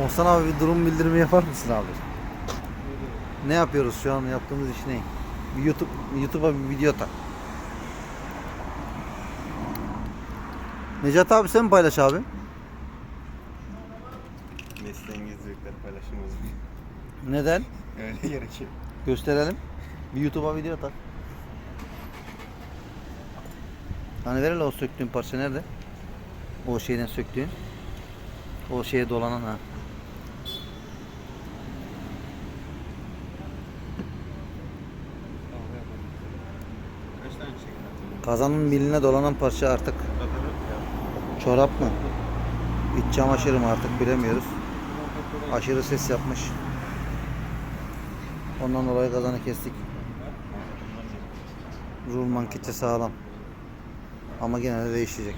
Oğuzhan abi bir durum bildirimi yapar mısın abi? Ne yapıyoruz şu an yaptığımız iş ne? Bir YouTube YouTube'a bir video tak. Necat abi sen mi paylaş abi? Mesleğin gizlilikleri paylaşılmaz. Neden? Öyle gerekiyor. Gösterelim. Bir YouTube'a video tak. Hani ver o söktüğün parça nerede? O şeyden söktüğün. O şeye dolanan ha. Kazanın miline dolanan parça artık çorap mı? İç çamaşırı mı artık bilemiyoruz. Aşırı ses yapmış. Ondan dolayı kazanı kestik. Rulman kitle sağlam. Ama gene de değişecek.